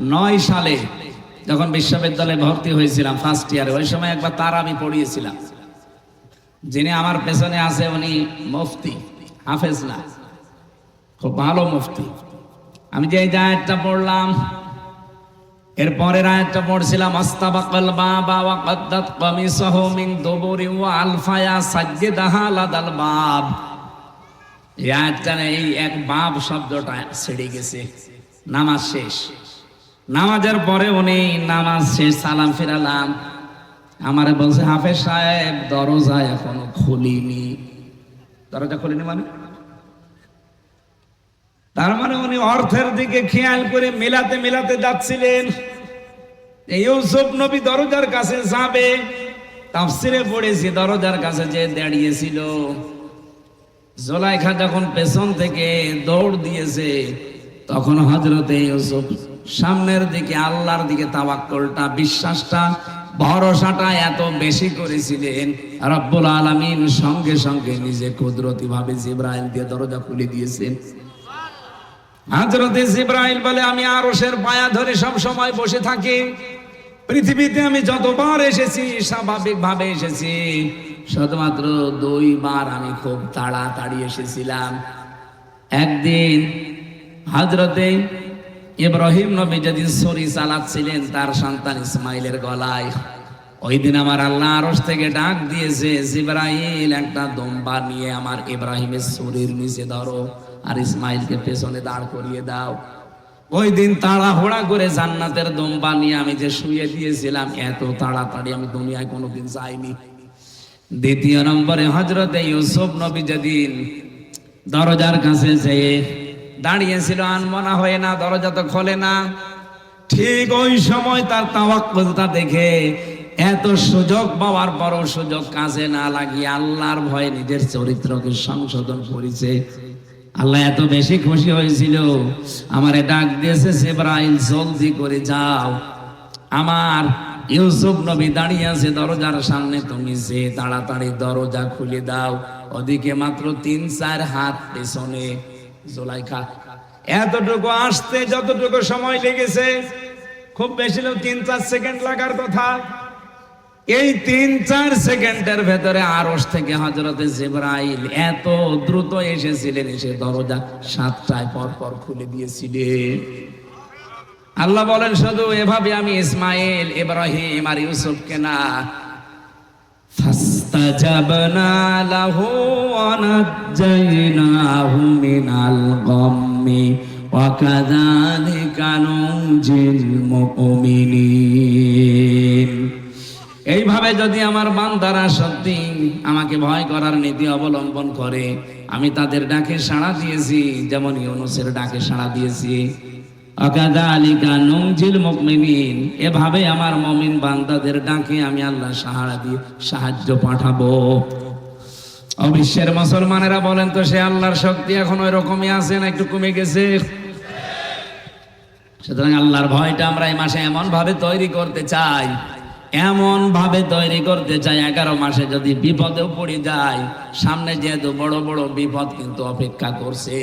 নয় সালে যখন বিশ্ববিদ্যালয়ে ভর্তি হয়েছিলাম ফার্স্ট ইয়ারে ওই সময় একবার তার আমি পড়িয়েছিলাম। যিনি আমার পেছনে আছে, উনি মুফতি, হাফেজ না, খুব ভালো মুফতি। আমি যে আয়াতটা পড়লাম এর পরের আয়াতটা পড়ছিলাম, আস্তাবাকাল বাবা ওয়া কাদ্দাত কামিসাহু মিন দুবুরি ওয়া আলফায়া সাজ্জিদাহা লাদাল বাব। এই আয়াতটা এই এক বাব শব্দটা ছেড়ে গেছে। নামাজ শেষ। নামাজের পরে উনি নামাজ শেষ, সালাম ফিরালাম। আমারে বলছে, হাফেজ সাহেব, দরজা এখনও খুলিনি। দরজা খুলিনি মানে? তার মানে উনি অর্থের দিকে খেয়াল করে মেলাতে মেলাতে যাচ্ছিলেন। ইউসুফ নবী দরজার কাছে যাবে, তাফসিরে পড়েছি, দরজার কাছে যে দাঁড়িয়েছিল। জোলাইখা যখন পেছন থেকে দৌড় দিয়েছে তখন হজরতে ইউসুফ সামনের দিকে, আল্লাহর দিকে তাওয়াক্কলটা, বিশ্বাসটা, ভরসাটা এত বেশি করেছিলেন। রব্বুল আলামিন সঙ্গে সঙ্গে নিজে কুদরতি ভাবে জিব্রাইল দিয়ে দরজা খুলে দিয়েছেন। হাজরতে জিব্রাইল বলে, আমি আরশের পায়া ধরে সব সময় বসে থাকি। পৃথিবীতে আমি যতবার এসেছি স্বাভাবিক ভাবে এসেছি। শুধুমাত্র দুইবার আমি খুব তাড়াতাড়ি এসেছিলাম। একদিন হাজরতে ইব্রাহিম নবী যেদিন ছড়ি চালাচ্ছিলেন, তার সন্তান ইসমাইলের গলায়। ওই দিন আমার আল্লাহ আরস থেকে ডাক দিয়েছে, জিব্রাইল, একটা দম্বা নিয়ে আমার ইব্রাহিমের শরীর নিচে ধরো আর ইসমাইলকে পেছনে দাঁড় করিয়ে দাও। ওই দিন তাড়াহুড়া করে জান্নাতের দম্বা নিয়ে আমি যে শুয়ে দিয়েছিলাম, এত তাড়াতাড়ি আমি দুনিয়ায় কোনোদিন যাইনি। দ্বিতীয় নম্বরে হজরতে ইউসুফ নবী যেদিন দরজার কাছে যেয়ে দাঁড়িয়েছিল আনমনা হয়ে না, দরজা তো খোলে না। ঠিক ওই সময় তার তাওয়াক্কুলটা দেখে এত সুযোগ পাওয়ার পরও সুযোগ কাজে না লাগিয়ে আল্লাহর ভয়ে নিজের চরিত্রকে সংশোধন করেছে। আল্লাহ এত বেশি খুশি হয়েছিল। আমারে ডাক দিয়েছে সেব্রাইল জলদি করে যাও। আমার ইউসুফ নবী দাঁড়িয়ে আছে দরজার সামনে, তুমি যে তাড়াতাড়ি দরজা খুলে দাও। ওদিকে মাত্র তিন চার হাত পেছনে এতটুকু আসতে যতটুকু সময় লেগেছে, খুব বেশি তিন চার সেকেন্ড লাগার কথা। এই তিন চার সেকেন্ডের ভেতরে আরস থেকে হজরতে জিব্রাইল এত দ্রুত এসেছিলেন এসে দরজা সাতটায় পর পর খুলে দিয়েছিলেন। আল্লাহ বলেন, শুধু এভাবে আমি ইসমাইল, ইব্রাহিম আর ইউসুফকে না فاستجبنا له ونجيناه من الغم وكذلك ننجي المؤمنين এইভাবে যদি আমার বান্দারা সত্যি আমাকে ভয় করার নীতি অবলম্বন করে আমি তাদের ডাকে সাড়া দিয়েছি যেমন ইউনুসের ডাকে সাড়া দিয়েছি অকাদালিকা নংজিল মুকমিনিন এভাবে আমার মমিন বান্দাদের ডাকে আমি আল্লাহ সাহারা দিয়ে সাহায্য পাঠাবো। অবিশ্বের মুসলমানেরা বলেন তো, সে আল্লাহর শক্তি এখন ওই রকমই আছে না একটু কমে গেছে? সুতরাং আল্লাহর ভয়টা আমরা এই মাসে এমন ভাবে তৈরি করতে চাই এমন ভাবে তৈরি করতে চাই, এগারো মাসে যদি বিপদেও পড়ে যায়, সামনে যেহেতু বড় বড় বিপদ কিন্তু অপেক্ষা করছে।